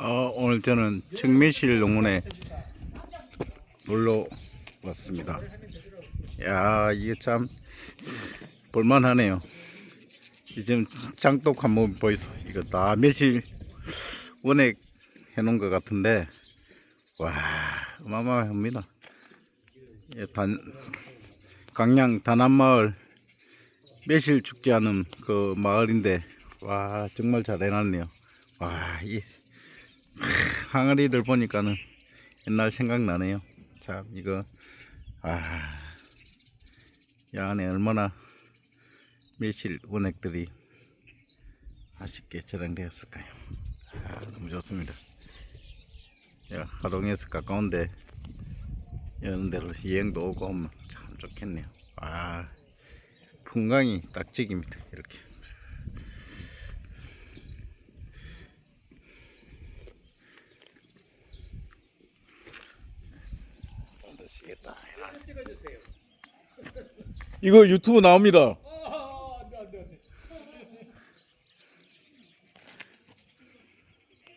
어, 오늘 저는 청매실 농원에 놀러 왔습니다. 야, 이게 참 볼만하네요. 이 지금 장독 한번 보이소. 이거 다 매실 원액 해놓은 것 같은데, 와, 어마어마합니다. 예, 단, 강양 단안마을 매실 축제하는 그 마을인데, 와, 정말 잘 해놨네요. 와, 이 항아리를 보니까는 옛날 생각나네요. 참 이거 아, 이 안에 얼마나 매실 원액들이 맛있게 저장되었을까요? 아, 너무 좋습니다. 야, 하동에서 가까운데 이런 데로 여행도 오고 하면 참 좋겠네요. 아, 풍광이 딱지깁니다. 이렇게. 안 되시겠다. 이거 유튜브 나옵니다.